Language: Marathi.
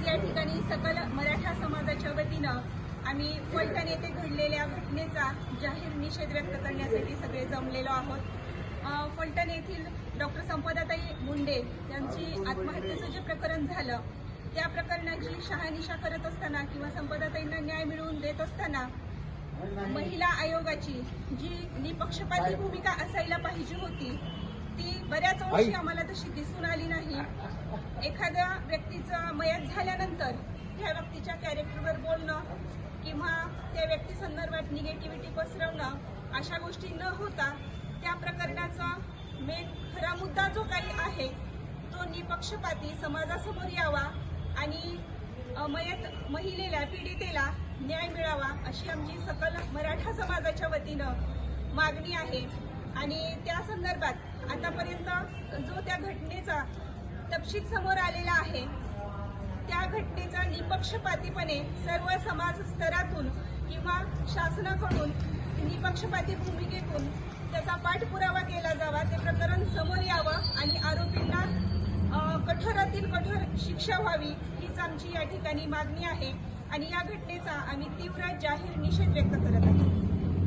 आज या ठिकाणी सकल मराठा समाजाच्या वतीनं आम्ही फलटण येथे घडलेल्या घटनेचा जाहीर निषेध व्यक्त करण्यासाठी सगळे जमलेलो आहोत. फलटण येथील डॉक्टर संपदाताई मुंडे यांची आत्महत्येचं जे प्रकरण झालं त्या प्रकरणाची शहानिशा करत असताना किंवा संपदाताईंना न्याय मिळवून देत असताना महिला आयोगाची जी निपक्षपाती भूमिका असायला पाहिजे होती ती बऱ्याच अंशी आम्हाला तशी दिसून आली नाही. एखाद्या व्यक्तीचं मयत झाल्यानंतर त्या व्यक्तीच्या कॅरेक्टरवर बोलणं किंवा त्या व्यक्ती संदर्भात निगेटिव्हिटी पसरवणं अशा गोष्टी न होता त्या प्रकरणाचा मेन खरा मुद्दा जो काही आहे तो निपक्षपाती समाजासमोर यावा आणि मयत महिलेला पीडितेला न्याय मिळावा अशी आमची सकल मराठा समाजाच्या वतीनं मागणी आहे. आणि त्या संदर्भात आतापर्यंत जो त्या घटनेचा तपशील समोर आलेला आहे. त्या घटनेचा निपक्षपातीपणे सर्व समाज स्तरातून किंवा शासनाकडून निपक्षपाती भूमिकेतून त्याचा पाठपुरावा केला जावा ते प्रकरण समोर यावं आणि आरोपींना कठोरातील कठोर शिक्षा व्हावी हीच आमची या ठिकाणी मागणी आहे. आणि या घटनेचा आम्ही तीव्र जाहीर निषेध व्यक्त करत आहोत.